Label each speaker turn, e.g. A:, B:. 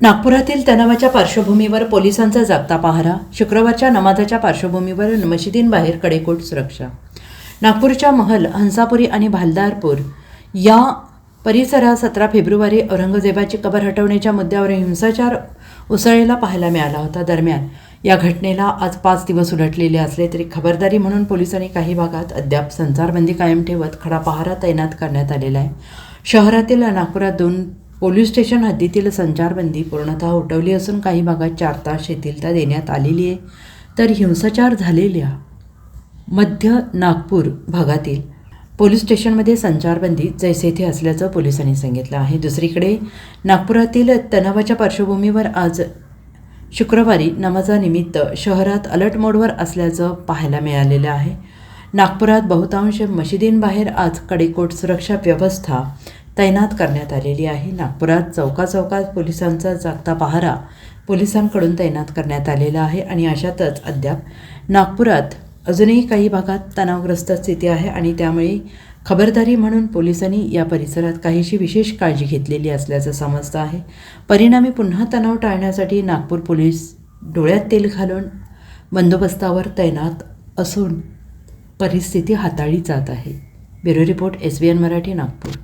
A: नागपुरातील तणावाच्या पार्श्वभूमीवर पोलिसांचा जागता पहारा शुक्रवारच्या नमाजाच्या पार्श्वभूमीवर मशिदींबाहेर कडेकोट सुरक्षा. नागपूरच्या महल हंसापुरी आणि भालदारपूर या परिसरात सतरा फेब्रुवारी औरंगजेबाची कबर हटवण्याच्या मुद्द्यावर हिंसाचार उसळलेला पाहायला मिळाला होता. दरम्यान या घटनेला आज पाच दिवस उलटलेले असले तरी खबरदारी म्हणून पोलिसांनी काही भागात अद्याप संचारबंदी कायम ठेवत खडा पहारा तैनात करण्यात आलेला आहे. शहरातील नागपुरात दोन पोलीस स्टेशन हद्दीतील संचारबंदी पूर्णतः उठवली असून काही भागात चार तास शिथिलता देण्यात आलेली आहे. तर हिंसाचार झालेल्या मध्य नागपूर भागातील पोलीस स्टेशनमध्ये संचारबंदी जैसे थे असल्याचं पोलिसांनी सांगितलं आहे. दुसरीकडे नागपुरातील तणावाच्या पार्श्वभूमीवर आज शुक्रवारी नमाजानिमित्त शहरात अलर्ट मोडवर असल्याचं पाहायला मिळालेलं आहे. नागपुरात बहुतांश मशिदींबाहेर आज कडेकोट सुरक्षा व्यवस्था तैनात करण्यात आलेली आहे. नागपुरात चौकाचौकात पोलिसांचा जागता पहारा पोलिसांकडून तैनात करण्यात आलेला आहे आणि अशातच अद्याप नागपुरात अजूनही काही भागात तणावग्रस्त स्थिती आहे आणि त्यामुळे खबरदारी म्हणून पोलिसांनी या परिसरात काहीशी विशेष काळजी घेतलेली असल्याचं समजतं आहे. परिणामी पुन्हा तणाव टाळण्यासाठी नागपूर पोलीस डोळ्यात तेल घालून बंदोबस्तावर तैनात असून परिस्थिती हाताळली जात आहे. Bureau report S B N Marathi Nagpur.